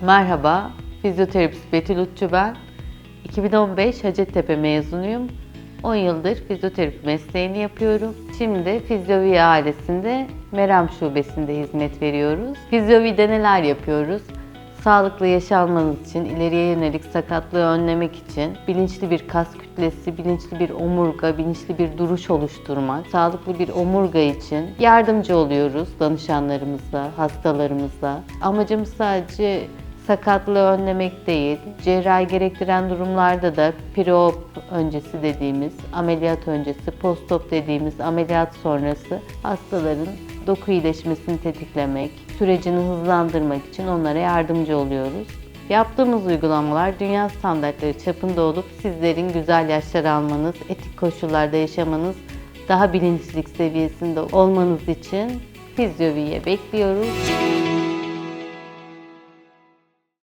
Merhaba, fizyoterapist Betül Utçu ben. 2015 Hacettepe mezunuyum. 10 yıldır fizyoterapi mesleğini yapıyorum. Şimdi Fizyovi ailesinde Meram Şubesi'nde hizmet veriyoruz. Fizyovi'de neler yapıyoruz? Sağlıklı yaşanmanız için, ileriye yönelik sakatlığı önlemek için bilinçli bir kas kütlesi, bilinçli bir omurga, bilinçli bir duruş oluşturmak, sağlıklı bir omurga için yardımcı oluyoruz danışanlarımızla, hastalarımızla. Amacımız sadece sakatlığı önlemek değil, cerrahi gerektiren durumlarda da pre-op öncesi dediğimiz, ameliyat öncesi, post-op dediğimiz ameliyat sonrası hastaların doku iyileşmesini tetiklemek, sürecini hızlandırmak için onlara yardımcı oluyoruz. Yaptığımız uygulamalar dünya standartları çapında olup sizlerin güzel yaşlar almanız, etik koşullarda yaşamanız, daha bilinçlilik seviyesinde olmanız için Fizyovi'ye bekliyoruz.